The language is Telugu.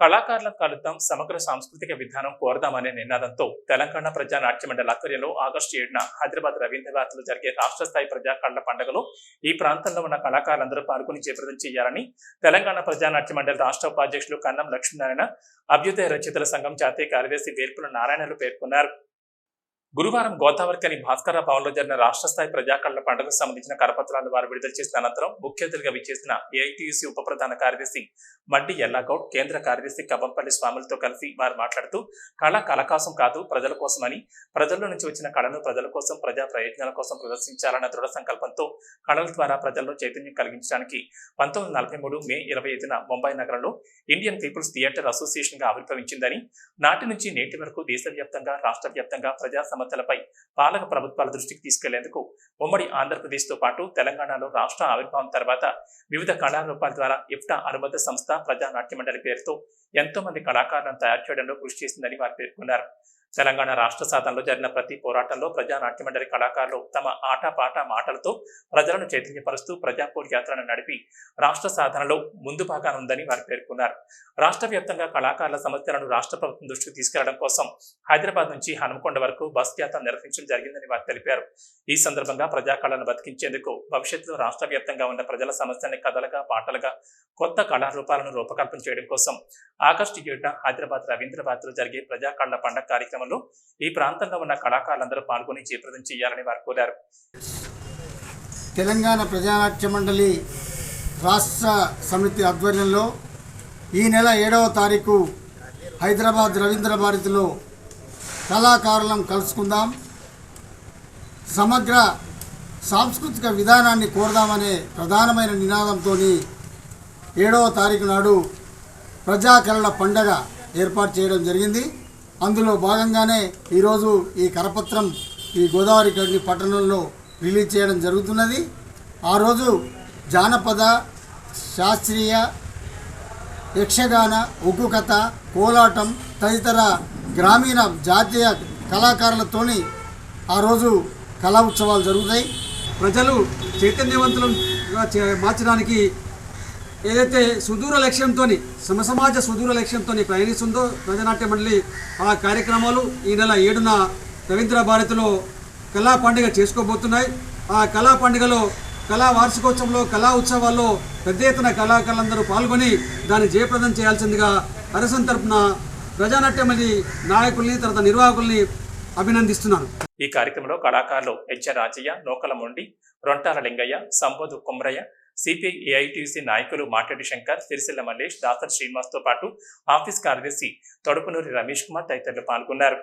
కళాకారుల కలుద్దాం సమగ్ర సాంస్కృతిక విధానం కోరదామనే నినాదంతో తెలంగాణ ప్రజా నాట్య మండలి ఆధ్వర్యంలో ఆగస్టు ఏడున హైదరాబాద్ రవీంద్రనాథ్లో జరిగే రాష్ట్ర స్థాయి ప్రజా కళ్ళ పండుగలో ఈ ప్రాంతంలో ఉన్న కళాకారులందరూ పాల్గొని జయప్రదం చేయాలని తెలంగాణ ప్రజా నాట్య మండలి రాష్ట్ర ఉపాధ్యక్షులు కన్నం లక్ష్మీనారాయణ అభ్యుదయ రచయితల సంఘం జాతీయ కార్యదర్శి వేర్పుల నారాయణలు పేర్కొన్నారు. గురువారం గోదావరికని భాస్కర భవన్లో జరిగిన రాష్ట్ర స్థాయి ప్రజాకళల పండుగకు సంబంధించిన కరపత్రాలను వారు విడుదల చేసిన అనంతరం ముఖ్య అతిథిగా విచ్చేసిన ఏఐటీయూసీ ఉప ప్రధాన కార్యదర్శి మడ్డి ఎల్లాగౌడ్ కేంద్ర కార్యదర్శి కబంపల్లి స్వాములతో కలిసి వారు మాట్లాడుతూ కళ కళ కోసం కాదు ప్రజల కోసమని ప్రజల్లో నుంచి వచ్చిన కళను ప్రజల కోసం ప్రజా ప్రయోజనాల కోసం ప్రదర్శించాలన్న దృఢ సంకల్పంతో కళల ద్వారా ప్రజల్లో చైతన్యం కలిగించడానికి పంతొమ్మిది నలభై మూడు మే ఇరవై ఐదున ముంబై నగరంలో ఇండియన్ పీపుల్స్ థియేటర్ అసోసియేషన్గా ఆవిర్భవించిందని నాటి నుంచి నేటి వరకు దేశవ్యాప్తంగా రాష్ట్ర వ్యాప్తంగా ప్రజా సమస్యలపై పాలక ప్రభుత్వాల దృష్టికి తీసుకెళ్ళేందుకు ఉమ్మడి ఆంధ్రప్రదేశ్తో పాటు తెలంగాణలో రాష్ట్ర ఆవిర్భావం తర్వాత వివిధ కళారూపాల ద్వారా ఇఫ్టా అనుబంధ సంస్థ ప్రజా నాట్యమండలి పేరుతో ఎంతో మంది కళాకారులను తయారు చేయడంలో కృషి చేసిందని వారు పేర్కొన్నారు. తెలంగాణ రాష్ట్ర సాధనలో జరిగిన ప్రతి పోరాటంలో ప్రజా నాట్యమండలి కళాకారులు తమ ఆట పాట మాటలతో ప్రజలను చైతన్యపరుస్తూ ప్రజాపూర్ యాత్రను నడిపి రాష్ట్ర సాధనలో ముందు భాగాన ఉందని వారు పేర్కొన్నారు. రాష్ట్ర వ్యాప్తంగా కళాకారుల సమస్యలను రాష్ట్ర ప్రభుత్వం దృష్టికి తీసుకెళ్ళడం కోసం హైదరాబాద్ నుంచి హనుమకొండ వరకు బస్ యాత్ర నిర్వహించడం జరిగిందని వారు తెలిపారు. ఈ సందర్భంగా ప్రజా కళలను బతికించేందుకు భవిష్యత్తులో రాష్ట్ర వ్యాప్తంగా ఉన్న ప్రజల సమస్యల్ని కథలుగా పాటలుగా కొత్త కళారూపాలను రూపకల్పన చేయడం కోసం ఆగస్టు ఏడున హైదరాబాద్ రవీంద్రబాద్లో జరిగే ప్రజా పండగ కార్యక్రమం కార్యక్రమంలో ఈ ప్రాంతంలో ఉన్న కళాకారులందరూ పాల్గొని జయప్రదం చేయాలని వారు కోరారు. తెలంగాణ ప్రజానాట్య మండలి రాష్ట్ర సమితి ఆధ్వర్యంలో ఈ నెల ఏడవ తారీఖు హైదరాబాద్ రవీంద్ర భారతిలో కళాకారులను కలుసుకుందాం. సమగ్ర సాంస్కృతిక విధానాన్ని కోరదామనే ప్రధానమైన నినాదంతో ఏడవ తారీఖు నాడు ప్రజాకరణ పండగ ఏర్పాటు చేయడం జరిగింది. అందులో భాగంగానే ఈరోజు ఈ కరపత్రం ఈ గోదావరి గడ్డి పట్టణంలో రిలీజ్ చేయడం జరుగుతున్నది. ఆ రోజు జానపద శాస్త్రీయ యక్షగాన ఉగ్గు కథ కోలాటం తదితర గ్రామీణ జాతీయ కళాకారులతోని ఆ రోజు కళా ఉత్సవాలు జరుగుతాయి. ప్రజలు చైతన్యవంతులుగా చే- మార్చడానికి ఏదైతే సుదూర లక్ష్యంతో సమసమాజ సుదూర లక్ష్యంతో ప్రయాణిస్తుందో ప్రజానాట్య మండలి ఆ కార్యక్రమాలు ఈ నెల ఏడున రవీంద్ర భారతిలో కళా పండుగ చేసుకోబోతున్నాయి. ఆ కళా పండుగలో కళా వార్షికోత్సవంలో కళా ఉత్సవాల్లో పెద్ద ఎత్తున కళాకారులందరూ పాల్గొని దాన్ని జయప్రదం చేయాల్సిందిగా అరసన్ తరపున ప్రజానాట్యమని నాయకుల్ని తర్వాత నిర్వాహకుల్ని అభినందిస్తున్నాను ఈ కార్యక్రమంలో కళాకారులు హెచ్ రాజయ్య నోకల మొండి రొంటాల లింగయ్య సంబోధు కుమ్రయ్య సిపిఐ ఏఐటీసీ నాయకులు మాటడి శంకర్ సిరిసిల్ల మల్లేష్ దాసర్ శ్రీనివాస్తో పాటు ఆఫీస్ కార్యదర్శి తొడుపునూరి రమేష్ కుమార్ తదితరులు పాల్గొన్నారు.